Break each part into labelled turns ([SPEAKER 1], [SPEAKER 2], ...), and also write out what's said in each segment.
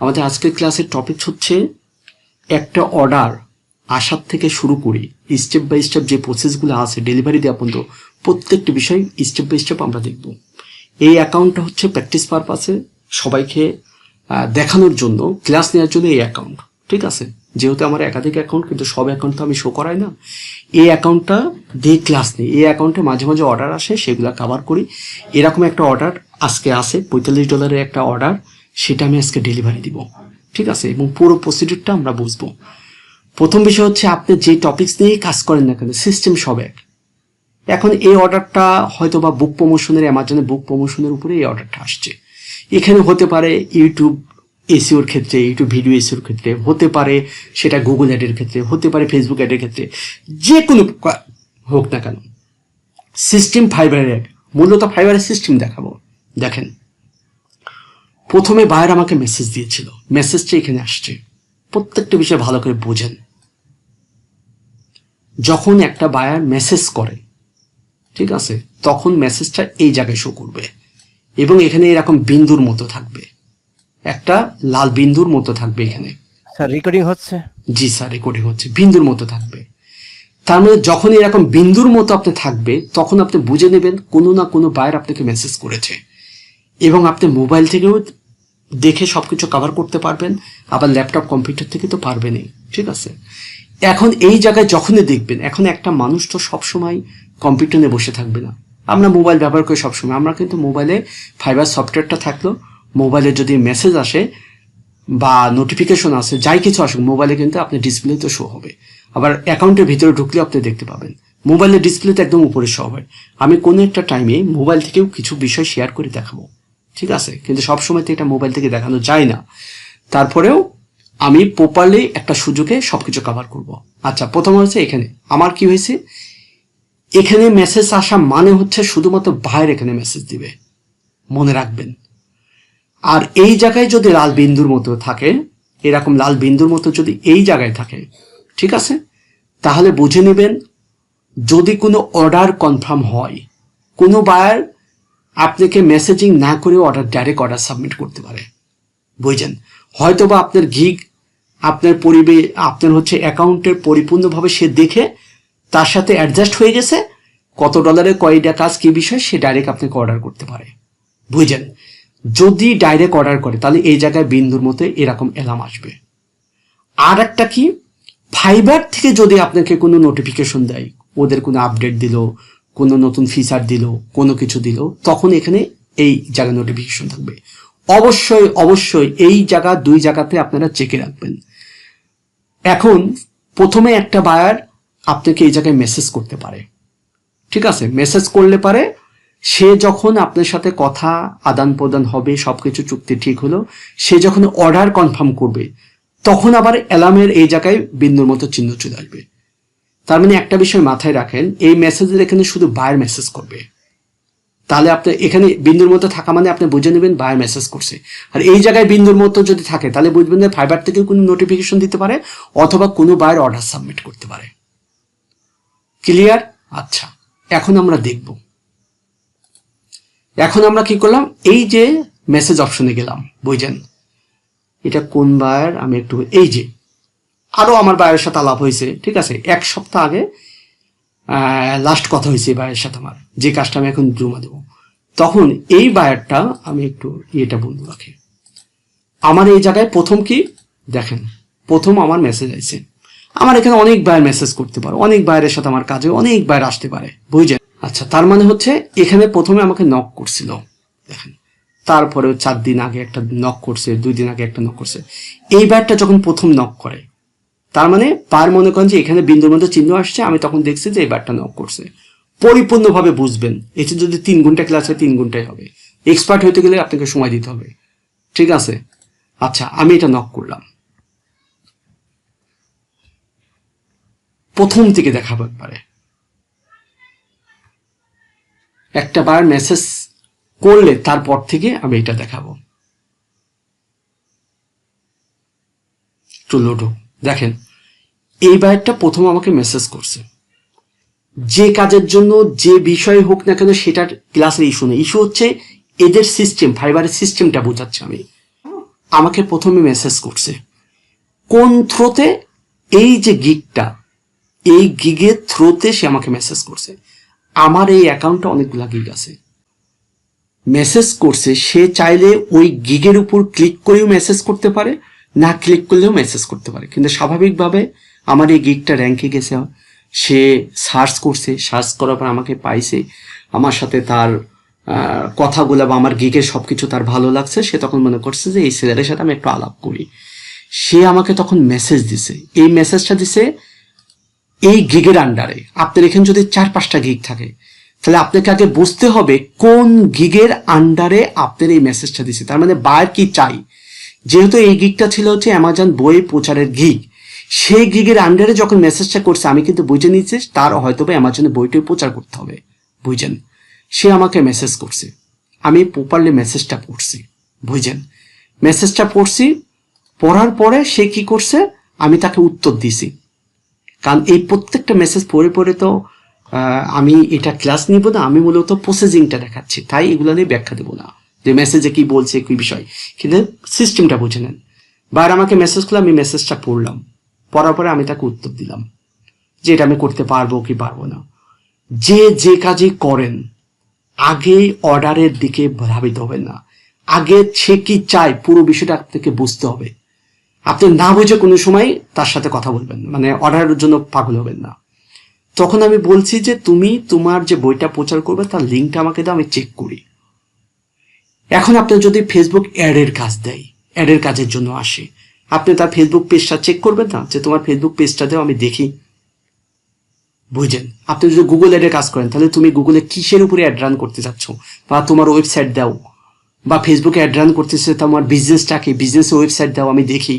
[SPEAKER 1] আমাদের আজকের ক্লাসের টপিক হচ্ছে একটা অর্ডার আসার থেকে শুরু করে। স্টেপ বাই স্টেপ যে প্রসেসগুলো আছে ডেলিভারি দেওয়া পর্যন্ত প্রত্যেকটি বিষয় স্টেপ বাই স্টেপ আমরা দেখব। এই অ্যাকাউন্টটা হচ্ছে প্র্যাকটিস পারপাসে সবাইকে দেখানোর জন্য ক্লাস নেওয়ার জন্য এই অ্যাকাউন্ট ঠিক আছে? যেহেতু আমার একাধিক অ্যাকাউন্ট কিন্তু সব অ্যাকাউন্ট তো আমি শো করাই না। এই অ্যাকাউন্টটা দিয়ে ক্লাস নেই। এই অ্যাকাউন্টে মাঝে মাঝে অর্ডার আসে, সেগুলো কাভার করি। এরকম একটা অর্ডার আজকে আসে পঁয়তাল্লিশ ডলারের একটা অর্ডার সেটা আমি আজকে ডেলিভারি দিব। ঠিক আছে? এবং পুরো প্রসিডিউরটা আমরা বুঝব। প্রথম বিষয় হচ্ছে, আপনি যে টপিকস নিয়ে কাজ করেন না কেন সিস্টেম সব এক। এখন এই অর্ডারটা হয়তো বা বুক প্রমোশনের অ্যামাজনের বুক প্রমোশনের উপরে এই অর্ডারটা আসছে। এখানে হতে পারে ইউটিউব এসিওর ক্ষেত্রে ইউটিউব ভিডিও এসিওর ক্ষেত্রে, হতে পারে সেটা গুগল অ্যাডের ক্ষেত্রে, হতে পারে ফেসবুক অ্যাডের ক্ষেত্রে, যে কোনো হোক না কেন। সিস্টেম ফাইবারের মূলত ফাইবারের সিস্টেম দেখাবো। দেখেন প্রথমে বায়ের আমাকে মেসেজ দিয়েছিল। মেসেজটা এখানে আসছে। প্রত্যেকটা বিষয় ভালো করে বোঝেন। যখন একটা বায়ার মেসেজ করে ঠিক আছে? তখন মেসেজটা এই জায়গায় শো করবে। এবং এখানে এরকম বিন্দুর মতো থাকবে। একটা লাল বিন্দুর মতো থাকবে এখানে।
[SPEAKER 2] স্যার রেকর্ডিং হচ্ছে?
[SPEAKER 1] জি স্যার রেকর্ডিং হচ্ছে। বিন্দুর মতো থাকবে। তার মানে যখন এরকম বিন্দুর মতো আপনি থাকবে তখন আপনি বুঝে নেবেন কোনো না কোনো বায়ার আপনাকে মেসেজ করেছে। এবং আপনি মোবাইল থেকেও দেখে সবকিছু কভার করতে পারবেন, আবার ল্যাপটপ কম্পিউটার থেকে তো পারবেনই, ঠিক আছে? এখন এই জায়গায় যখনই দেখবেন, এখন একটা মানুষ তো সবসময় কম্পিউটার নিয়ে বসে থাকবে না। আমরা মোবাইল ব্যবহার করি সবসময়, আমরা কিন্তু মোবাইলে ফাইবার সফটওয়্যারটা থাকল মোবাইলে যদি মেসেজ আসে বা নোটিফিকেশন আসে, যাই কিছু আসুক মোবাইলে কিন্তু আপনার ডিসপ্লেতে শো হবে। আবার অ্যাকাউন্টের ভিতরে ঢুকলে আপনি দেখতে পাবেন। মোবাইলের ডিসপ্লেতে একদম উপরে শো হয় আমি কোনো একটা টাইমে মোবাইল থেকেও কিছু বিষয় শেয়ার করে দেখাবো। ঠিক আছে? কিন্তু সবসময় তো এটা মোবাইল থেকে দেখানো যায় না। তারপরেও আমি প্রপারলি একটা সুযোগে সবকিছু কভার করব। আচ্ছা প্রথম হচ্ছে এখানে। আমার কি হয়েছে? এখানে মেসেজ আসা মানে হচ্ছে শুধুমাত্র বাইরে এখানে মেসেজ দিবে। মনে রাখবেন। আর এই জায়গায় যদি লাল বিন্দুর মতো থাকে, এরকম লাল বিন্দুর মতো যদি এই জায়গায় থাকে, ঠিক আছে? তাহলে বুঝে নেবেন, যদি কোনো অর্ডার কনফার্ম হয়, কোনো বায়ার আপনাকে মেসেজিং না করে অর্ডার ডাইরেক্ট অর্ডার সাবমিট করতে পারে। বুঝছেন? হয়তো বা আপনার গিগ আপনার পরিবে, আপনার হচ্ছে অ্যাকাউন্টের পরিপূর্ণভাবে সে দেখে, তার সাথে অ্যাডজাস্ট হয়ে গেছে, কত ডলারে কয়টা কাজ কি বিষয়, সে ডাইরেক্ট আপনাকে অর্ডার করতে পারে। বুঝছেন? যদি ডাইরেক্ট অর্ডার করে, তাহলে এই জায়গায় বিন্দুর মতো এরকম এলাম আসবে। আর একটা কি? ফাইবার থেকে যদি আপনাকে কোনো নোটিফিকেশন দেয়, ওদের কোনো আপডেট দিল কোনো নতুন ফিচার দিল, কোনো কিছু দিল, তখন এখানে এই জায়গায় নোটিফিকেশন থাকবে। অবশ্যই অবশ্যই এই জায়গা, দুই জায়গাতে আপনারা চেকে রাখবেন। এখন প্রথমে একটা বায়ার আপনাকে এই জায়গায় মেসেজ করতে পারে। ঠিক আছে? মেসেজ করলে পারে, সে যখন আপনার সাথে কথা আদান প্রদান হবে, সবকিছু চুক্তি ঠিক হলো, সে যখন অর্ডার কনফার্ম করবে, তখন আবার অ্যালার্মের এই জায়গায় বিন্দুর মতো চিহ্ন চলে আসবে। তার মানে একটা বিষয় মাথায় রাখেন, এই মেসেজের এখানে শুধু বায়ার মেসেজ করবে। তাহলে আপনি এখানে বিন্দুর মতো থাকা মানে আপনি বুঝে নেবেন বায়ার মেসেজ করছে। আর এই জায়গায় বিন্দুর মতো যদি থাকে, তাহলে বুঝবেন যে ফাইবার থেকে কোনো নোটিফিকেশন দিতে পারে, অথবা কোনো বায়ার অর্ডার সাবমিট করতে পারে। ক্লিয়ার আচ্ছা এখন আমরা দেখব। এখন আমরা কি করলাম? এই যে মেসেজ অপশনে গেলাম বুঝছেন এটা কোন বায়ার আমি একটু, এই যে আরও আমার বায়ের সাথে আলাপ হয়েছে, ঠিক আছে? এক সপ্তাহ আগে লাস্ট কথা হয়েছে এই বায়ের সাথে আমার, যে কাজটা আমি এখন জমা দেবো। তখন এই বায়ারটা আমি একটু ইয়েটা বন্ধু রাখি। আমার এই জায়গায় প্রথম কি? দেখেন, প্রথম আমার মেসেজ আছে আমার এখানে অনেক বায়ার মেসেজ করতে পারে, অনেক বায়ারের সাথে আমার কাজে অনেক বায়ার আসতে পারে বুঝছেন আচ্ছা তার মানে হচ্ছে এখানে প্রথমে আমাকে নক করছিল। দেখেন তারপরে চার দিন আগে একটা নক করছে, দুই দিন আগে একটা নক করছে। এই বায়ারটা যখন প্রথম নক করে তার মানে পার মনে করেন যে এখানে বিন্দুর মধ্যে চিহ্ন আসছে, আমি তখন দেখছি যে এই বারটা নক করছে। পরিপূর্ণভাবে বুঝবেন এতে যদি তিন ঘণ্টা ক্লাস হয়, তিন ঘন্টাই হবে। এক্সপার্ট হইতে গেলে আপনাকে সময় দিতে হবে। ঠিক আছে? আচ্ছা আমি এটা নক করলাম। প্রথম থেকে দেখাবো একবারে। একটা বার মেসেজ করলে তারপর থেকে আমি এটা দেখাবো। একটু লোডো দেখেন এই বায়ারটা প্রথম আমাকে মেসেজ করছে। যে কাজের জন্য যে বিষয় হোক না কেন সেটার ক্লাসের ইস্যু নেই। ইস্যু হচ্ছে এদের সিস্টেম ফাইবারের সিস্টেমটা বোঝাচ্ছে আমি। আমাকে প্রথমে মেসেজ করছে। কোন থ্রোতে এই যে গিগটা এই গিগের থ্রোতে সে আমাকে মেসেজ করছে। আমার এই অ্যাকাউন্টে অনেকগুলা গিগ আছে। মেসেজ করছে, সে চাইলে ওই গিগের উপর ক্লিক করেও মেসেজ করতে পারে, না ক্লিক করলেও মেসেজ করতে পারে। কিন্তু স্বাভাবিকভাবে আমার এই গিগটা র্যাঙ্কে গেছে, সে সার্চ করছে সার্চ করার পর আমাকে পাইছে, আমার সাথে তার কথাগুলো বা আমার গিগের সব কিছু তার ভালো লাগছে, সে তখন মনে করছে যে এই ছেলেদের সাথে আমি একটু আলাপ করি। সে আমাকে তখন মেসেজ দিছে। এই মেসেজটা দিছে এই গিগের আন্ডারে আপনার এখানে যদি চার পাঁচটা গিগ থাকে, তাহলে আপনাকে আগে বুঝতে হবে কোন গিগের আন্ডারে আপনার এই মেসেজটা দিছে। তার মানে বায়ার কি চাই? যেহেতু এই গিগটা ছিল হচ্ছে অ্যামাজন বই প্রচারের গিগ সেই গিগের আন্ডারে যখন মেসেজটা করছে, আমি কিন্তু বুঝে নিচ্ছি তার হয়তো বা অ্যামাজনে বইটাই প্রচার করতে হবে। বুঝছেন সে আমাকে মেসেজ করছে। আমি প্রপারলি মেসেজটা পড়ছি। বুঝছেন মেসেজটা পড়ছি, পড়ার পরে সে কি করছে? আমি তাকে উত্তর দিছি। কারণ এই প্রত্যেকটা মেসেজ পড়ে পড়ে তো আমি এটা ক্লাস নিব না, আমি মূলত প্রসেসিংটা দেখাচ্ছি। তাই এগুলো নিয়ে ব্যাখ্যা দেবো না। যে মেসেজে কি বলছে, কি বিষয়। কিন্তু সিস্টেমটা বুঝে নেন। বার আমাকে মেসেজ করলে, আমি মেসেজটা পড়লাম। পরে আমি তাকে উত্তর দিলাম যে এটা আমি করতে পারব কি পারব না। যে যে কাজই করেন, আগে অর্ডারের দিকে ধাবিত হবেন না। আগে সে কি চায় পুরো বিষয়টা আপনাকে বুঝতে হবে। আপনি না বুঝে কোনো সময় তার সাথে কথা বলবেন। মানে অর্ডারের জন্য পাগল হবেন না। তখন আমি বলছি যে তুমি তোমার যে বইটা প্রচার করবে তার লিঙ্কটা আমাকে দাও, আমি চেক করি। এখন আপনার যদি ফেসবুক অ্যাডের কাজ দেয় অ্যাডের কাজের জন্য আসে আপনি তার ফেসবুক পেজটা চেক করবেন না? যে তোমার ফেসবুক পেজটা দেও, আমি দেখি। বুঝছেন? আপনি যদি গুগল অ্যাডে কাজ করেন, তাহলে তুমি গুগলে কিসের উপরে অ্যাড রান করতে চাচ্ছ? বা তোমার ওয়েবসাইট দাও। বা ফেসবুকে অ্যাড রান করতেছে তোমার বিজনেসটাকে বিজনেস ওয়েবসাইট দাও, আমি দেখি।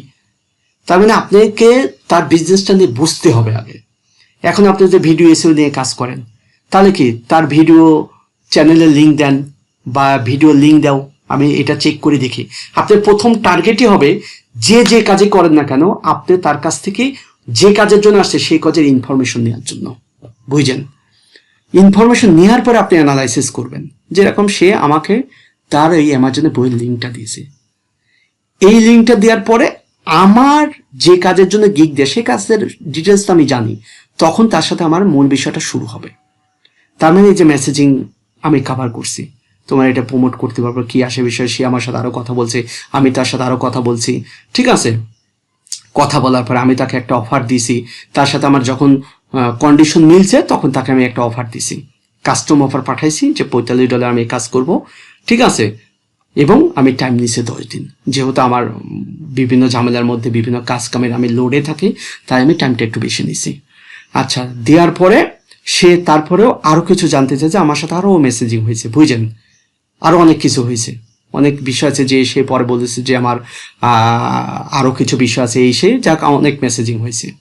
[SPEAKER 1] তার মানে আপনাকে তার বিজনেসটা নিয়ে বুঝতে হবে আগে। এখন আপনি যদি ভিডিও এসেও নিয়ে কাজ করেন, তাহলে কি? তার ভিডিও চ্যানেলের লিঙ্ক দেন, বা ভিডিও লিঙ্ক দাও, আমি এটা চেক করে দেখি। আপনার প্রথম টার্গেটই হবে যে যে কাজে করেন না কেন, আপনি তার কাছ থেকে যে কাজের জন্য আসছে, সেই কাজের ইনফরমেশন নেওয়ার জন্য। বুঝছেন? ইনফরমেশন নেওয়ার পরে আপনি অ্যানালাইসিস করবেন। যেরকম সে আমাকে তার এই অ্যামাজনে বইয়ের লিঙ্কটা দিয়েছে। এই লিঙ্কটা দেওয়ার পরে আমার যে কাজের জন্য গিক দেয় সেই কাজের ডিটেলসটা আমি জানি। তখন তার সাথে আমার মূল বিষয়টা শুরু হবে। তার মানে এই যে মেসেজিং আমি কভার করছি। তোমার এটা প্রমোট করতে পারব, কি আসে বিষয়ে সে আমার সাথে আরও কথা বলছে, আমি তার সাথে আরও কথা বলছি। ঠিক আছে? কথা বলার পরে আমি তাকে একটা অফার দিছি। তার সাথে আমার যখন কন্ডিশন মিলছে, তখন তাকে আমি একটা অফার দিছি। কাস্টম অফার পাঠাইছি যে পঁয়তাল্লিশ ডলার আমি কাজ করব। ঠিক আছে? এবং আমি টাইম নিছি দশ দিন। যেহেতু আমার বিভিন্ন ঝামেলার মধ্যে বিভিন্ন কাজ কামের আমি লোডে থাকি, তাই আমি টাইমটা একটু বেশি নিছি। আচ্ছা দেওয়ার পরে সে তারপরেও আরও কিছু জানতে যে আমার সাথে আরও মেসেজিং হয়েছে বুঝছেন আরও অনেক কিছু হয়েছে। অনেক বিষয় আছে যে সে পরে বলেছে যে আমার আহ, আরও কিছু বিষয় আছে। এই সে যাক অনেক মেসেজিং হয়েছে।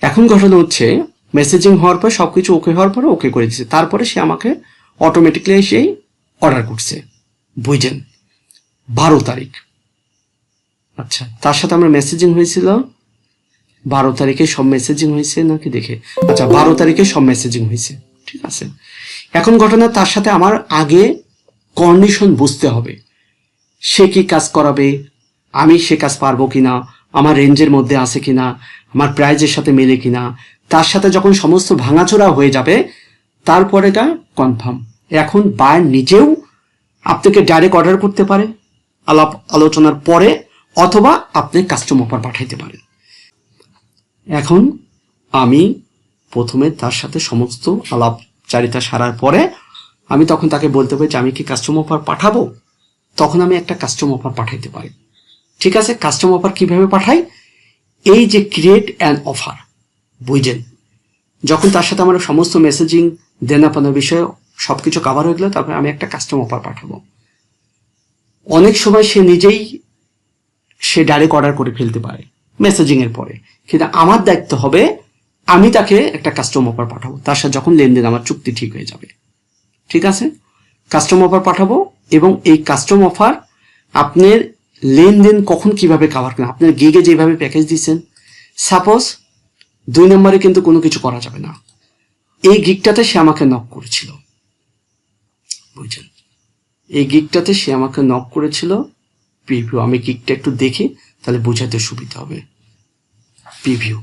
[SPEAKER 1] এখন ঘটনা হচ্ছে মেসেজিং হওয়ার পর সবকিছু ওকে হওয়ার পরে ওকে করে দিচ্ছে তারপরে সে আমাকে অটোমেটিকলি সেই অর্ডার করছে। বুঝছেন বারো তারিখ। আচ্ছা তার সাথে আমার মেসেজিং হয়েছিল। বারো তারিখে সব মেসেজিং হয়েছে নাকি দেখে? আচ্ছা বারো তারিখে সব মেসেজিং হয়েছে। ঠিক আছে। এখন ঘটনা তার সাথে আমার আগে কন্ডিশন বুঝতে হবে। সে কি কাজ করাবে? আমি সে কাজ পারব কিনা? আমার রেঞ্জের মধ্যে আছে কিনা? আমার প্রাইজের সাথে মেলে কিনা? তার সাথে যখন সমস্ত ভাঙাচোরা হয়ে যাবে, তারপরে এটা কনফার্ম এখন বায়ার নিজেও আপনাকে ডাইরেক্ট অর্ডার করতে পারে, আলাপ আলোচনার পরে, অথবা আপনি কাস্টম অফার পাঠাইতে পারেন। এখন আমি প্রথমে তার সাথে সমস্ত আলাপচারিতা সারার পরে আমি তখন তাকে বলতে পারি যে, আমি কি কাস্টম অফার পাঠাবো? তখন আমি একটা কাস্টম অফার পাঠাইতে পারি। ঠিক আছে কাস্টম অফার কীভাবে পাঠাই? এই যে ক্রিয়েট অ্যান অফার বুঝছেন যখন তার সাথে আমার সমস্ত মেসেজিং দেনাপানা বিষয়ে সবকিছু কাভার হয়ে গেলো, তারপরে আমি একটা কাস্টম অফার পাঠাবো। অনেক সময় সে নিজেই সে ডাইরেক্ট অর্ডার করে ফেলতে পারে মেসেজিং এর পরে। কিন্তু আমার দায়িত্ব হবে, আমি তাকে একটা কাস্টম অফার পাঠাবো। তার সাথে যখন লেনদেন, আমার চুক্তি ঠিক হয়ে যাবে। ঠিক আছে? কাস্টম অফার পাঠাবো এবং এই কাস্টম অফার আপনার লেনদেন কখন কীভাবে কাভার করেন আপনার গিগে যেভাবে প্যাকেজ দিচ্ছেন। সাপোজ দুই নম্বরে কিন্তু কোনো কিছু করা যাবে না। এই গিকটাতে সে আমাকে নক করেছিল। বুঝছেন? এই গিকটাতে সে আমাকে নক করেছিল। প্রিভিউ আমি গিকটা একটু দেখি, তাহলে বোঝাতে সুবিধা হবে। প্রিভিউ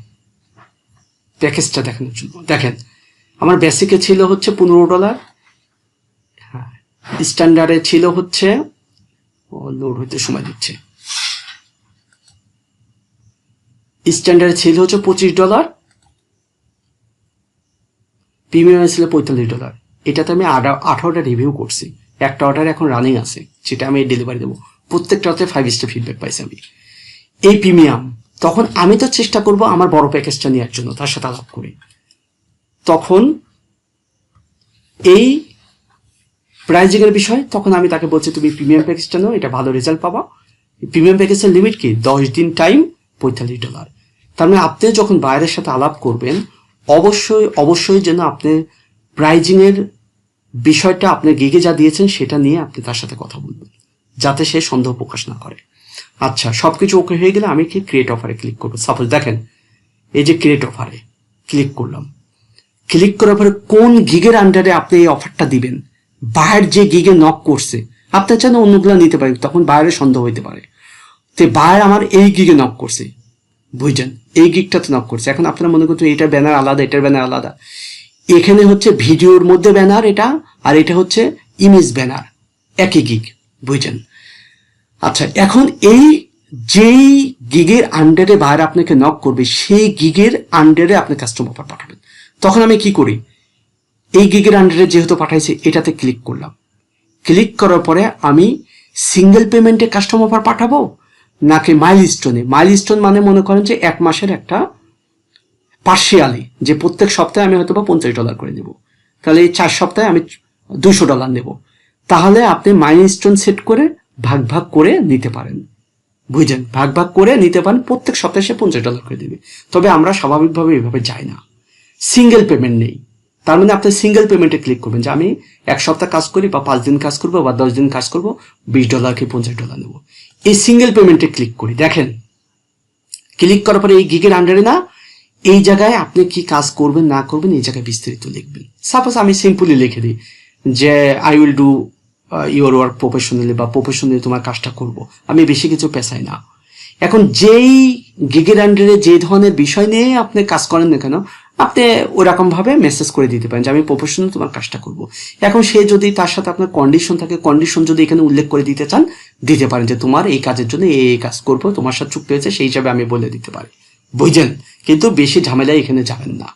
[SPEAKER 1] প্যাকেজটা দেখানোর জন্য। দেখেন, আমার বেসিকে ছিল হচ্ছে পনেরো ডলার স্ট্যান্ডার্ডে ছিল হচ্ছে, ও লোড হইতে সময় দিচ্ছে। স্ট্যান্ডার্ড ছিল হচ্ছে পঁচিশ ডলার প্রিমিয়াম ছিল পঁয়তাল্লিশ ডলার এটাতে আমি আঠা- আঠারোটা রিভিউ করছি। একটা অর্ডার এখন রানিং আছে যেটা আমি ডেলিভারি দেবো। প্রত্যেকটাতে ফাইভ স্টার ফিডব্যাক পাইছি আমি। এই প্রিমিয়াম তখন আমি তো চেষ্টা করব আমার বড় প্যাকেজটা নেওয়ার জন্য, তার সাথে আলাপ করে। তখন এই প্রাইজিং এর বিষয়, তখন আমি তাকে বলছি, তুমি প্রিমিয়াম প্যাকেজটা নাও, এটা ভালো রেজাল্ট পাবা। প্রিমিয়াম প্যাকেজের লিমিট কি? দশ দিন টাইম, পঁয়তাল্লিশ ডলার। তার মানে আপনি যখন বাইরের সাথে আলাপ করবেন, অবশ্যই অবশ্যই যেন আপনি প্রাইজিং এর বিষয়টা আপনি গিগে যা দিয়েছেন, সেটা নিয়ে আপনি তার সাথে কথা বলবেন, যাতে সে সন্দেহ প্রকাশ না করে। আচ্ছা সবকিছু ওকে হয়ে গেলে আমি কি ক্রিয়েট অফারে ক্লিক করব? সাপোজ দেখেন, এই যে ক্রিয়েট অফারে ক্লিক করলাম। ক্লিক করার পরে কোন গিগের আন্ডারে আপনি এই অফারটা দিবেন? বাইরের যে গিগে নক করছে আপনি চান অন্যগুলো নিতে পারেন, তখন বাইরে সন্দেহ হইতে পারে। তো বাইরে আমার এই গিগে নক করছে, বুঝছেন? এই গিগটাতে নক করছে। এখন আপনারা মনে করছেন এটার ব্যানার আলাদা, এটার ব্যানার আলাদা। এখানে হচ্ছে ভিডিওর মধ্যে ব্যানার এটা, আর এটা হচ্ছে ইমেজ ব্যানার একই গিগ বুঝছেন? আচ্ছা এখন এই যেই গিগের আন্ডারে বাইরে আপনাকে নক করবে, সেই গিগের আন্ডারে আপনি কাস্টমার পাঠাবেন। তখন আমি কি করি? এই গিগের আন্ডারে যেহেতু পাঠাইছে, এটাতে ক্লিক করলাম। ক্লিক করার পরে আমি সিঙ্গেল পেমেন্টে কাস্টমার অফার পাঠাবো, নাকি মাইল স্টোনে মাইল স্টোন মানে মনে করেন যে এক মাসের একটা পার্শিয়ালি যে প্রত্যেক সপ্তাহে আমি হয়তো বা পঞ্চাশ ডলার করে নেব। তাহলে এই চার সপ্তাহে আমি দুশো ডলার নেব। তাহলে আপনি মাইল স্টোন সেট করে ভাগ ভাগ করে নিতে পারেন। বুঝলেন? ভাগ ভাগ করে নিতে পারেন, প্রত্যেক সপ্তাহে সে পঞ্চাশ ডলার করে দেবে। তবে আমরা স্বাভাবিকভাবে এভাবে যাই না। সিঙ্গেল পেমেন্ট নেই। তার মানে আপনি সিঙ্গেল পেমেন্টে ক্লিক করবেন যে আমি এক সপ্তাহ কাজ করি বা পাঁচ দিন কাজ করব বা দশ দিন কাজ করব, বিশ ডলার কি পঞ্চাশ ডলার নেব। এই সিঙ্গেল পেমেন্টে ক্লিক করি। দেখেন ক্লিক করার পরে এই গিগের আন্ডারে না, এই জায়গায় আপনি কি কাজ করবেন, না করবেন, এই জায়গায় বিস্তারিত লিখবেন। সাপোজ আমি সিম্পলি লিখে দিই যে I will do your work professionally বা প্রফেশনালি তোমার কাজটা করব। আমি বেশি কিছু পেশাই না। এখন যেই গিগের আন্ডারে যে ধরনের বিষয় নিয়ে আপনি কাজ করেন না কেন আপনি ওরকম ভাবে মেসেজ করে দিতে পারেন যে, আমি প্রফেশনাল তোমার কাজটা করব। এখন সে যদি তার সাথে আপনার কন্ডিশন থাকে কন্ডিশন যদি এখানে উল্লেখ করে দিতে চান, দিতে পারেন যে, তোমার এই কাজের জন্য এই এই কাজ করব, তোমার সাথে চুক্তি হয়েছে, সেই হিসাবে আমি বলে দিতে পারি। বুঝছেন কিন্তু বেশি ঝামেলায় এখানে যাবেন না।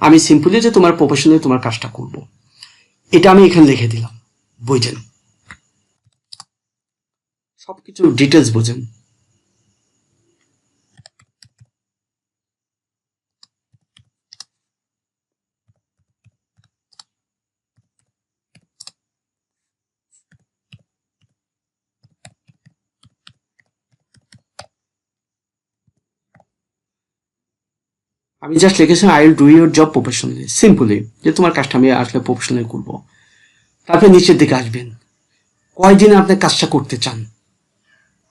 [SPEAKER 1] আমি সিম্পলি যে, তোমার প্রফেশনালি তোমার কাজটা করব। এটা আমি এখানে লিখে দিলাম। বুঝছেন সবকিছু ডিটেলস বুঝেন। আমি জাস্ট লিখেছি I will do your job professionally simply যে তোমার কাজটা আমি আসলে প্রফেশনালি করব। তারপরে নিচের দিকে আসবেন। কয়দিনে আপনি কাজটা করতে চান?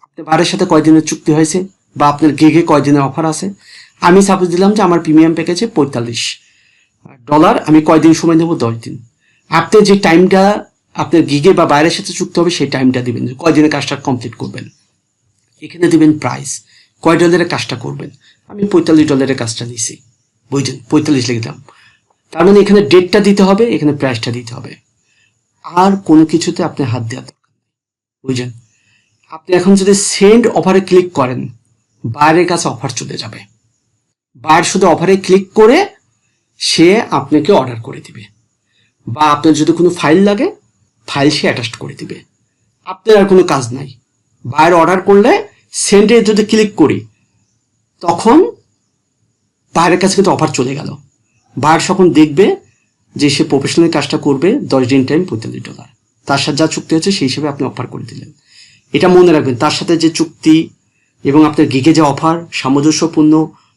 [SPEAKER 1] আপনি বারের সাথে কয়দিনের চুক্তি হয়েছে? বা আপনার গেগে কয়দিনের অফার আছে? আমি সাপোজ দিলাম যে আমার প্রিমিয়াম প্যাকেজে পঁয়তাল্লিশ ডলার আমি কয়দিন সময় নেব? দশ দিন। আপনি যে টাইমটা আপনার গিগে বা বাইরের সাথে চুক্তি হবে, সেই টাইমটা দিবেন। কয়দিনে কাজটা কমপ্লিট করবেন? এখানে দিবেন প্রাইস কয় ডলারের কাজটা করবেন? আমি পঁয়তাল্লিশ ডলারের কাজটা নিছি। বুঝছেন পঁয়তাল্লিশ লিখলাম তার মানে এখানে ডেটটা দিতে হবে, এখানে প্রাইসটা দিতে হবে। আর কোনো কিছুতে আপনি হাত দেওয়া দরকার নেই। বুঝছেন আপনি এখন যদি সেন্ড অফারে ক্লিক করেন, বাইরের কাছে অফার চলে যাবে। বাইরে শুধু অফারে ক্লিক করে সে আপনাকে অর্ডার করে দিবে। বা আপনার যদি কোনো ফাইল লাগে, ফাইল সে অ্যাটাচ করে দিবে। আপনার আর কোনো কাজ নাই। বাইরে অর্ডার করলে সেন্ডে যদি ক্লিক করি, তখন বাইরের কাছে কিন্তু অফার চলে গেল। বাইর যখন দেখবে যে সে প্রফেশনাল কাজটা করবে, দশ দিন টাইম পঁয়তাল্লিশ ডলার তার সাথে যা চুক্তি হচ্ছে সেই হিসেবে আপনি অফার করে দিলেন। এটা মনে রাখবেন, তার সাথে যে চুক্তি এবং আপনার গিগে যে অফার সামঞ্জস্যপূর্ণ,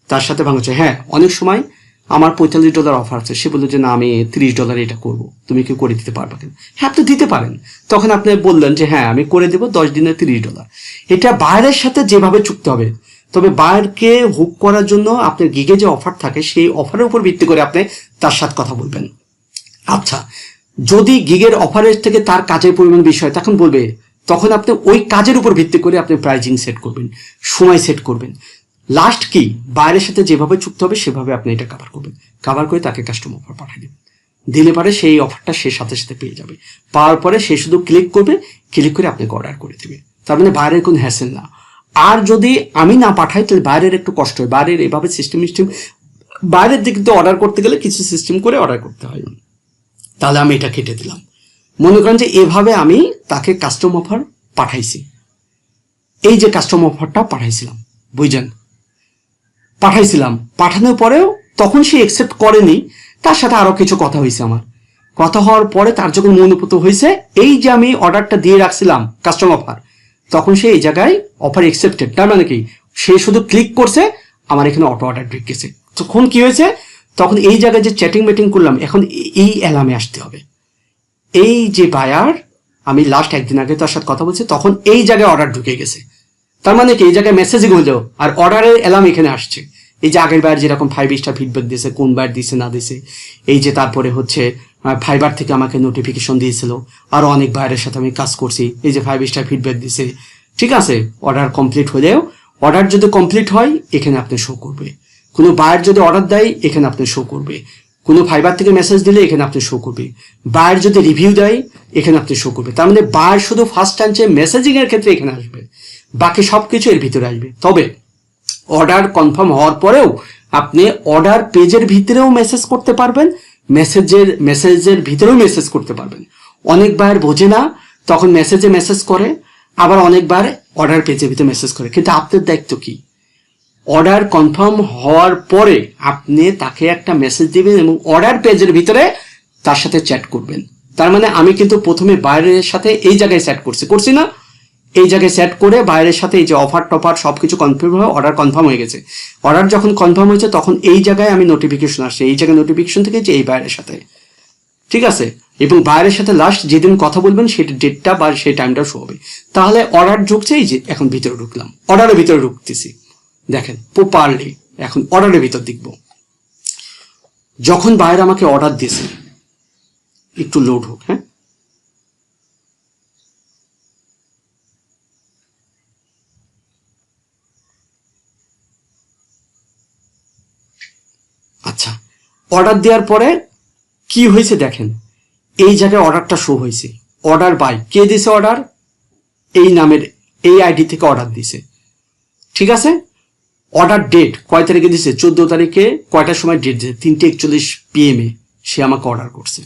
[SPEAKER 1] তার সাথে ভাঙছে হ্যাঁ অনেক সময় আমার পঁয়তাল্লিশ ডলার অফার আছে। সে বলল যে, না, আমি তিরিশ ডলার এটা করব। তুমি কি করে দিতে পারবা কিনা? হ্যাঁ আপনি দিতে পারেন। তখন আপনি বললেন যে হ্যাঁ আমি করে দেবো দশ দিনে তিরিশ ডলার এটা বাইরের সাথে যেভাবে চুক্তি হবে, তবে বাইরকে হুক করার জন্য আপনার গিগে যে অফার থাকে, সেই অফারের উপর ভিত্তি করে আপনি তার সাথে কথা বলবেন। আচ্ছা যদি গিগের অফারের থেকে তার কাজের পরিমাণ বেশি হয়, তখন বলবে, তখন আপনি ওই কাজের উপর ভিত্তি করে আপনি প্রাইজিং সেট করবেন, সময় সেট করবেন। লাস্ট কি বাইরের সাথে যেভাবে চুক্তি হবে, সেভাবে আপনি এটা কাভার করবেন। কাভার করে তাকে কাস্টমার অফার পাঠিয়ে দেবেন দিলে পারে সেই অফারটা সে সাথে সাথে পেয়ে যাবে। পাওয়ার পরে সে শুধু ক্লিক করবে ক্লিক করে আপনাকে অর্ডার করে দেবে। তার মানে বাইরের কোনো হ্যাসেল না। আর যদি আমি না পাঠাই, তাহলে বাইরের একটু কষ্ট হয়। বাইরের এভাবে সিস্টেম সিস্টেম বাইরের দিক দিয়ে অর্ডার করতে গেলে কিছু সিস্টেম করে অর্ডার করতে হয়। তাহলে আমি এটা কেটে দিলাম। মনে করেন যে এভাবে আমি তাকে কাস্টম অফার পাঠাইছি। এই যে কাস্টম অফারটা পাঠাইছিলাম। বুঝছেন? পাঠাইছিলাম। পাঠানোর পরেও তখন সে একসেপ্ট করেনি। তার সাথে আরও কিছু কথা হয়েছে আমার। কথা হওয়ার পরে তার যখন মনোভূত হয়েছে, এই যে আমি অর্ডারটা দিয়ে রাখছিলাম কাস্টম অফার তখন সে এই জায়গায় অফার একসেপ্টেড তার মানে কি? সে শুধু ক্লিক করছে, আমার এখানে অটো অর্ডার ঢুকেছে। তখন কি হয়েছে? তখন এই জায়গায় যে চ্যাটিং মিটিং করলাম, এখন এই অ্যালামে আসতে হবে। এই যে বায়ার আমি লাস্ট একদিন আগে তার সাথে কথা বলছি, তখন এই জায়গায় অর্ডার ঢুকে গেছে। তার মানে কি? এই জায়গায় মেসেজিং হলো আর অর্ডারের অ্যালার্ম এখানে আসছে। এই যে আগের বার যেরকম ফাইভ স্টার ফিডব্যাক দিয়েছে, কোন বার দিছে না দিছে এই যে তারপরে হচ্ছে ফাইবার থেকে আমাকে নোটিফিকেশন দিয়েছিল। আরও অনেক বাইরের সাথে আমি কাজ করছি। এই যে ফাইভ স্টার ফিডব্যাক দিছে ঠিক আছে অর্ডার কমপ্লিট হলেও অর্ডার যদি কমপ্লিট হয়, এখানে আপনি শো করবে। কোনো বায়ার যদি অর্ডার দেয়, এখানে আপনি শো করবে। কোনো ফাইবার থেকে মেসেজ দিলে, এখানে আপনি শো করবে। বায়ার যদি রিভিউ দেয়, এখানে আপনি শো করবে। তার মানে বায়ার শুধু ফার্স্ট টাইম মেসেজিং এর ক্ষেত্রে এখানে আসবে। বাকি সব কিছু এর ভিতরে আসবে। তবে অর্ডার কনফার্ম হওয়ার পরেও আপনি অর্ডার পেজের ভিতরেও মেসেজ করতে পারবেন মেসেজের মেসেজের ভিতরেও মেসেজ করতে পারবেন। অনেকবার বোঝে না, তখন মেসেজে মেসেজ করে, আবার অনেকবার অর্ডার পেজের ভিতরে মেসেজ করে। কিন্তু আপনার দায়িত্ব কি? অর্ডার কনফার্ম হওয়ার পরে আপনি তাকে একটা মেসেজ দিবেন এবং অর্ডার পেজের ভিতরে তার সাথে চ্যাট করবেন। তার মানে আমি কিন্তু প্রথমে বাইরের সাথে এই জায়গায় চ্যাট করছি। করছি না? এই জায়গায় সেট করে বাইরের সাথে এই যে অফার টফার সব কিছু কনফার্ম হয়ে অর্ডার কনফার্ম হয়ে গেছে। অর্ডার যখন কনফার্ম হয়েছে, তখন এই জায়গায় আমি নোটিফিকেশন আসছে। এই জায়গায় নোটিফিকেশন থেকে যে এই বাইরের সাথে। ঠিক আছে? এবং বাইরের সাথে লাস্ট যেদিন কথা বলবেন, সেই ডেটটা বা সেই টাইমটা শো হবে। তাহলে অর্ডার ঢুকছে, এই যে এখন ভিতরে ঢুকলাম। অর্ডারের ভিতরে ঢুকতেছি। দেখেন প্রপারলি এখন অর্ডারের ভিতর দেখব। যখন বাইরে আমাকে অর্ডার দিয়েছে, একটু লোড হোক হ্যাঁ আচ্ছা অর্ডার দেওয়ার পরে কি হয়েছে দেখেন। এই জায়গায় অর্ডারটা শো হয়েছে। অর্ডার বাই কে দিছে অর্ডার এই নামের এই আইডি থেকে অর্ডার দিছে ঠিক আছে? অর্ডার ডেট কয় তারিখে দিছে চোদ্দ তারিখে কয়টার সময় ডেট দিছে তিনটে একচল্লিশ পিএম এ সে আমাকে অর্ডার করছে।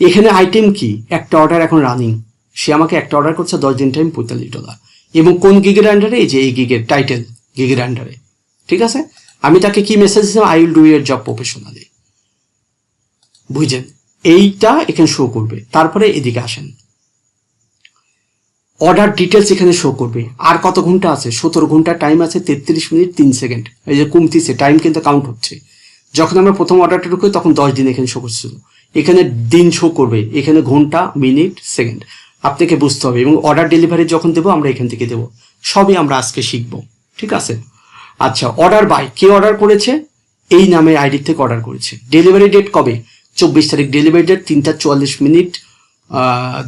[SPEAKER 1] এখানে আইটেম কি? একটা অর্ডার এখন রানিং সে আমাকে একটা অর্ডার করছে, দশ দিন টাইম পঁয়তাল্লিশ ডলার এবং কোন গিগের আন্ডারে এই যে এই গিগের টাইটেল গিগের আন্ডারে ঠিক আছে? আমি তাকে কি মেসেজ দিলাম I will do your job professionally বুঝছেন? এইটা এখানে শো করবে। তারপরে এদিকে আসেন। অর্ডার ডিটেলস এখানে শো করবে। আর কত ঘণ্টা আছে? সতেরো ঘণ্টা টাইম আছে, তেত্রিশ মিনিট, তিন সেকেন্ড এই যে কমতিছে টাইম কিন্তু কাউন্ট হচ্ছে। যখন আমরা প্রথম অর্ডারটা ঢুকি, তখন দশ দিন এখানে শো করছিল। এখানে দিন শো করবে। এখানে ঘণ্টা মিনিট সেকেন্ড আপনাকে বুঝতে হবে। এবং অর্ডার ডেলিভারি যখন দেবো, আমরা এখান থেকে দেবো। সবই আমরা আজকে শিখব। ঠিক আছে? আচ্ছা অর্ডার বাই কে অর্ডার করেছে? এই নামের আইডি থেকে অর্ডার করেছে। ডেলিভারি ডেট কবে? চব্বিশ তারিখ ডেলিভারি ডেট তিনটা চুয়াল্লিশ মিনিট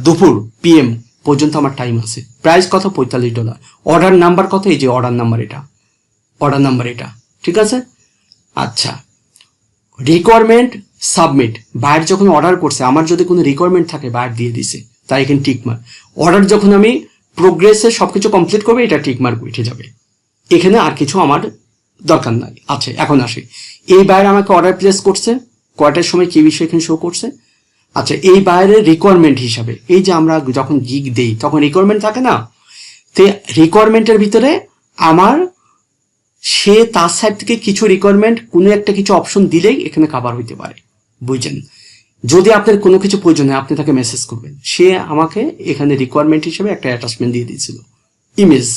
[SPEAKER 1] দুপুর পিএম পর্যন্ত আমার টাইম আছে। প্রাইস কত? পঁয়তাল্লিশ ডলার অর্ডার নাম্বার কত? এই যে অর্ডার নাম্বার এটা। অর্ডার নাম্বার এটা। ঠিক আছে? আচ্ছা। রিকোয়ারমেন্ট সাবমিট বাইর যখন অর্ডার করছে, আমার যদি কোনো রিকোয়ারমেন্ট থাকে বাইর দিয়ে দিছে। তাই এখানে টিকমার্ক অর্ডার যখন আমি প্রোগ্রেসে সবকিছু কমপ্লিট করবে, এটা টিকমার্ক উঠে যাবে। এখানে আর কিছু আমার দরকার নাই। আছে এখন আসি। এই বাইরে আমাকে অর্ডার প্লেস করছে। কয়টার সময় কি বিষয় এখানে শো করছে? আচ্ছা এই বাইরের রিকোয়ারমেন্ট হিসাবে, এই যে আমরা যখন গিগ দেই, তখন রিকোয়ারমেন্ট থাকে না? তে রিকোয়ারমেন্টের ভিতরে আমার সে তার সাইড থেকে কিছু রিকোয়ারমেন্ট কোনো একটা কিছু অপশন দিলেই এখানে কাভার হইতে পারে। বুঝছেন? যদি আপনার কোনো কিছু প্রয়োজন হয়, আপনি তাকে মেসেজ করবেন। সে আমাকে এখানে রিকোয়ারমেন্ট হিসেবে একটা অ্যাটাচমেন্ট দিয়ে দিয়েছিল। ইমেজ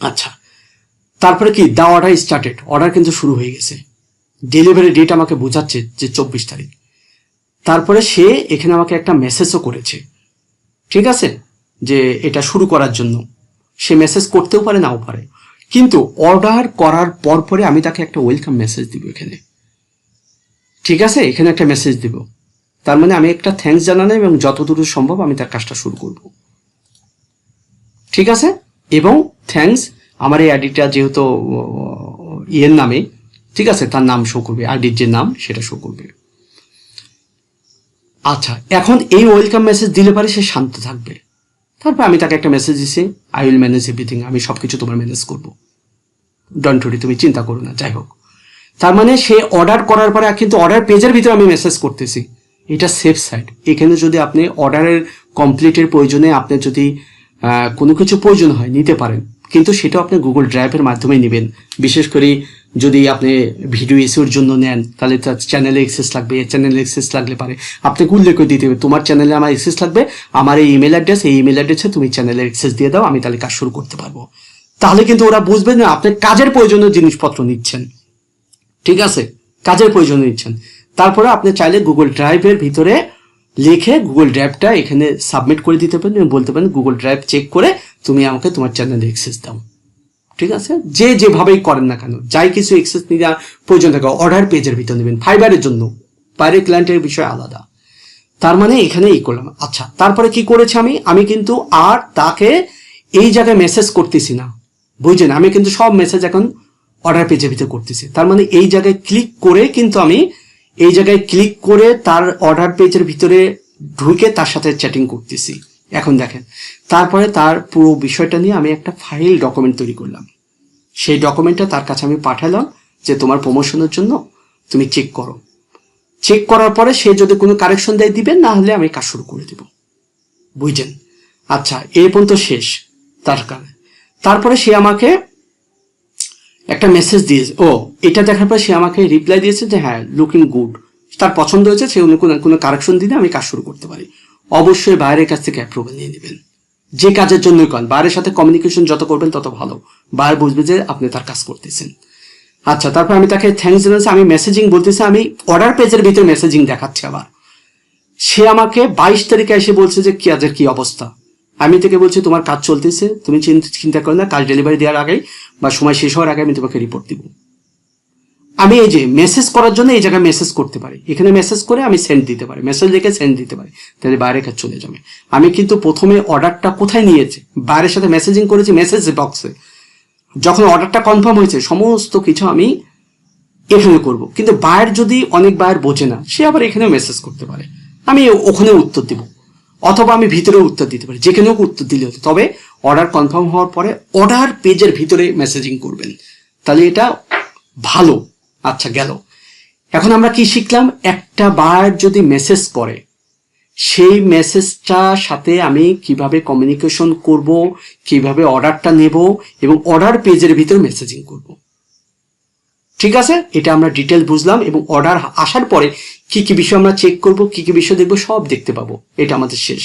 [SPEAKER 1] আচ্ছা তারপরে কি? দা অর্ডার স্টার্টেড অর্ডার কিন্তু শুরু হয়ে গেছে। ডেলিভারি ডেট আমাকে বোঝাচ্ছে যে চব্বিশ তারিখ। তারপরে সে এখানে আমাকে একটা মেসেজও করেছে। ঠিক আছে? যে এটা শুরু করার জন্য। সে মেসেজ করতেও পারে, নাও পারে। কিন্তু অর্ডার করার পর পরে আমি তাকে একটা ওয়েলকাম মেসেজ দিব এখানে। ঠিক আছে? এখানে একটা মেসেজ দিব। তার মানে আমি একটা থ্যাঙ্কস জানানো এবং যতদূর সম্ভব আমি তার কাজটা শুরু করব। ঠিক আছে? এবং থ্যাঙ্কস আমার এই আইডিটা যেহেতু ইয়ের নামে, ঠিক আছে, তার নাম শো করবে, আইডির যে নাম, সেটা শো করবে। আচ্ছা এখন এই ওয়েলকাম মেসেজ দিলে পারে সে শান্ত থাকবে। তারপর আমি তাকে একটা মেসেজ দিছি আই উইল ম্যানেজ এভরিথিং আমি সব কিছু তোমার ম্যানেজ করব। ডন্ট ওরি তুমি চিন্তা করো না, যাই হোক। তার মানে সে অর্ডার করার পরে, কিন্তু অর্ডার পেজের ভিতরে আমি মেসেজ করতেছি। এটা সেফ সাইড এখানে যদি আপনি অর্ডারের কমপ্লিটের প্রয়োজনে আপনি যদি কোনো কিছু প্রয়োজন হয়, নিতে পারেন কিন্তু সেটা আপনি গুগল ড্রাইভের মাধ্যমে নেবেন। বিশেষ করে যদি আপনি ভিডিও এসিওর জন্য নেন, তাহলে তার চ্যানেলে এক্সেস লাগবে চ্যানেলে এক্সেস লাগলে পারে। আপনাকে উল্লেখ করে দিতে হবে, তোমার চ্যানেলে আমার এক্সেস লাগবে, আমার এই ইমেল অ্যাড্রেস এই ইমেল অ্যাড্রেসে তুমি চ্যানেলে এক্সেস দিয়ে দাও, আমি তাহলে কাজ শুরু করতে পারব। তাহলে কিন্তু ওরা বুঝবে না, আপনি কাজের প্রয়োজনীয় জিনিসপত্র নিচ্ছেন। ঠিক আছে? কাজের প্রয়োজন নিচ্ছেন। তারপরে আপনি চাইলে গুগল ড্রাইভের ভিতরে লিখে গুগল ড্রাইভটা এখানে সাবমিট করে দিতে পারেন বলতে পারেন গুগল ড্রাইভ চেক করে তুমি আমাকে তোমার চ্যানেলে এক্সেস দাও। ঠিক আছে? যে যেভাবেই করেন না কেন, যাই কিছু এক্সেস নেওয়ার প্রয়োজন থাকে অর্ডার পেজের ভিতর নেবেন ফাইবারের জন্য। বাইরে ক্লায়েন্টের বিষয় আলাদা। তার মানে এখানে এই করলাম। আচ্ছা তারপরে কি করেছি আমি? আমি কিন্তু আর তাকে এই জায়গায় মেসেজ করতেছি না। বুঝছেন? আমি কিন্তু সব মেসেজ এখন অর্ডার পেজের ভিতরে করতেছি। তার মানে এই জায়গায় ক্লিক করে কিন্তু আমি এই জায়গায় ক্লিক করে তার অর্ডার পেজের ভিতরে ঢুকে তার সাথে চ্যাটিং করতেছি। এখন দেখেন। তারপরে তার পুরো বিষয়টা নিয়ে আমি একটা ফাইল ডকুমেন্ট তৈরি করলাম। সেই ডকুমেন্টটা তার কাছে আমি পাঠালাম যে তোমার প্রমোশনের জন্য তুমি চেক করো। চেক করার পরে সে যদি কোনো কারেকশন দেয় দিবেন না হলে আমি কাজ শুরু করে দেব। বুঝছেন? আচ্ছা এই পর্যন্ত শেষ তার কারণে তারপরে সে আমাকে একটা মেসেজ দিয়েছে ও, এটা দেখার পর সে আমাকে রিপ্লাই দিয়েছে যে হ্যাঁ লুকিং গুড তার পছন্দ হয়েছে, সে অন্য কোনো কোনো কারেকশন দিলে আমি কাজ শুরু করতে পারি। অবশ্যই বাইরের কাছ থেকে অ্যাপ্রুভাল নিয়ে নেবেন। যে কাজের জন্যই করেন, বাইরের সাথে কমিউনিকেশন যত করবেন তত ভালো। বাইরে বুঝবে যে আপনি তার কাজ করতেছেন। আচ্ছা তারপর আমি তাকে থ্যাংকস জানাচ্ছি, আমি মেসেজিং বলতেছি, আমি অর্ডার পেজের ভিতরে মেসেজিং দেখাচ্ছি আবার। সে আমাকে বাইশ তারিখে এসে বলছে যে, কি আজের কি অবস্থা? আমি থেকে বলছি, তোমার কাজ চলতেছে, তুমি চিন- চিন্তা করো না, কাজ ডেলিভারি দেওয়ার আগে বা সময় শেষ হওয়ার আগে আমি তোমাকে রিপোর্ট দিব। আমি এই যে মেসেজ করার জন্য এই জায়গায় মেসেজ করতে পারি। এখানে মেসেজ করে আমি সেন্ড দিতে পারি। মেসেজ লিখে সেন্ড দিতে পারি। তাহলে বাইরে কাজ চলে যাবে? আমি কিন্তু প্রথমে অর্ডারটা কোথায় নিয়েছি? বাইরের সাথে মেসেজিং করেছি মেসেজ বক্সে যখন অর্ডারটা কনফার্ম হয়েছে, সমস্ত কিছু আমি এখানে করব। কিন্তু বায়ার যদি অনেক বায়ার বোঝে না, সে আবার এখানে মেসেজ করতে পারে। আমি ওখানে উত্তর দিব। অথবা আমি ভিতরেও উত্তর দিতে পারি। যেখানেও উত্তর দিলে হতো। তবে অর্ডার কনফার্ম হওয়ার পরে অর্ডার পেজের ভিতরে মেসেজিং করবেন। তাহলে এটা ভালো। আচ্ছা গেল। এখন আমরা কি শিখলাম? একটা বার যদি মেসেজ করে সেই মেসেজটা সাথে আমি কীভাবে কমিউনিকেশন করব, কীভাবে অর্ডারটা নেব এবং অর্ডার পেজের ভিতর মেসেজিং করব। ঠিক আছে? এটা আমরা ডিটেল বুঝলাম এবং অর্ডার আসার পরে কি কি বিষয় আমরা চেক করব, কি কি বিষয় দেখব, সব দেখতে পাবো। এটা আমাদের শেষ।